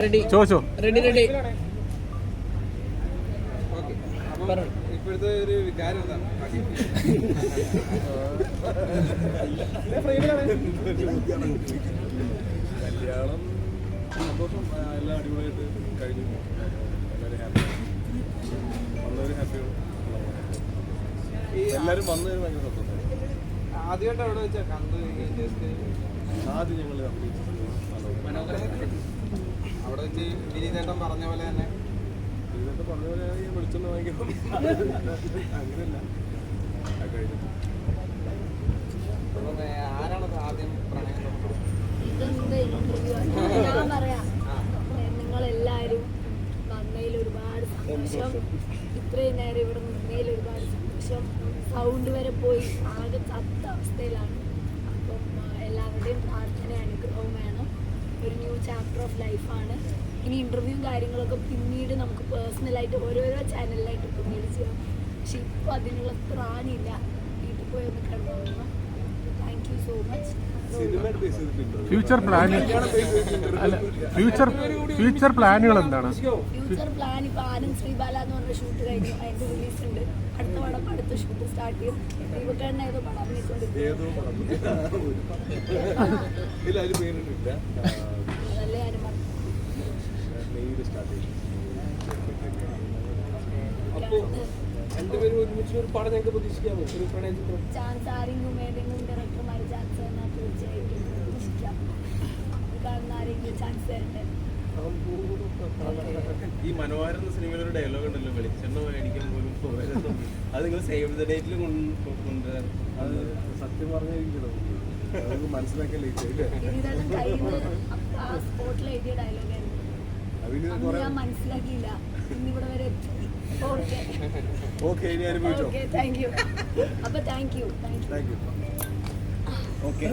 Ready ചോദിച്ചോ ready ready ഇപ്പോഴത്തെ ഒരു വികാരം കല്യാണം സന്തോഷം എല്ലാം അടിപൊളിയായിട്ട് കഴിഞ്ഞു. എല്ലാവരും ഹാപ്പി വന്നവരും ഹാപ്പിയാണ് ഈ എല്ലാവരും വന്നതിന് ഭയങ്കര സന്തോഷമാണ് ആദ്യമായിട്ട് അവിടെ വെച്ചാൽ കണ്ടു ജസ്റ്റ് ആദ്യം ഞങ്ങൾ സിനിമ അവിടെ വെച്ച് വിനീതേട്ടൻ പറഞ്ഞ പോലെ തന്നെ. വിനീതേട്ടൻ പറഞ്ഞ പോലെ ഞാൻ വിളിച്ചെന്ന് വാങ്ങിക്കും. അങ്ങനെയല്ല. കഴിഞ്ഞു. അപ്പം ആദ്യം പ്രണയം? ഞാൻ പറയാം. നിങ്ങൾ എല്ലാവരും വന്നതിൽ ഒരുപാട് സന്തോഷം. ഇത്രയും നേരം ഇവിടെ നിന്നതിൽ ഒരുപാട് സന്തോഷം. സൗണ്ട് വരെ പോയി ആകെ ചത്ത അവസ്ഥയിലാണ്. അപ്പം എല്ലാവരുടെയും പ്രാർത്ഥന ചാപ്റ്റർ ഓഫ് ലൈഫാണ് ഇനി ഇന്റർവ്യൂവും കാര്യങ്ങളൊക്കെ പിന്നീട് നമുക്ക് പേഴ്സണലായിട്ട് ഓരോരോ ചാനലിലായിട്ട് പിന്നീട് ചെയ്യാം. പക്ഷെ ഇപ്പോൾ അതിനുള്ള പ്രാണിയില്ല വീട്ടിൽ പോയി ഒന്ന് കിടന്നു thank you so much future plan അല്ല ഫ്യൂച്ചർ ഫ്യൂച്ചർ പ്ലാനുകൾ എന്താണ്? ഫ്യൂച്ചർ പ്ലാൻ ഇപ്പൊ ആനന്ദ് ശ്രീബാല എന്ന് പറഞ്ഞ ഷൂട്ട് കഴിഞ്ഞു. അതിന്റെ റിലീസ് ഉണ്ട്. അടുത്ത പടം അടുത്ത ഷൂട്ട് സ്റ്റാർട്ട് ചെയ്യും. ദീപക്കേണ്ണ ഏതോ പടം അഭിനയിച്ചുകൊണ്ടിരിക്കും മെയിൽ സ്റ്റാർട്ട് ചെയ്തു. രണ്ടുപേരും ഒരുമിച്ച് ഒരു പടം ഞങ്ങൾക്ക് പ്രതീക്ഷിക്കാമോ? ഒരു പ്രണയ ചിത്രം? ചാൻസ് ആരെങ്കിലും ഏതെങ്കിലും ഡയറക്ടർമാർ ചാൻസ് തന്നാൽ തീർച്ചയായിട്ടും പ്രതീക്ഷിക്കാം. ഇത് കാണുന്ന ആരെങ്കിലും ചാൻസ് തരട്ടെ ഈ മനോഹരൻ എന്ന സിനിമയിൽ ഒരു ഡയലോഗ് ഉണ്ടല്ലോ വെളിച്ചെണ്ണ മേടിക്കാൻ പോലും പോകരുത് അത് നിങ്ങൾ സേവ് ദ ഡേറ്റിൽ കൊണ്ടുവരാൻ അത് സത്യം പറഞ്ഞിരിക്കണം അത് മനസ്സിലാക്കാൻ ലേറ്റ് ആയില്ലേ? ഇതിനെല്ലാം അന്ന് ഞാൻ മനസ്സിലാക്കിയില്ല. ഇന്നിവിടെ വരെ എത്തി. ഓക്കെ. ഓക്കെ ഇനി അനുഭവിച്ചോ? ഓക്കെ താങ്ക് യു അപ്പൊ thank you thank you okay.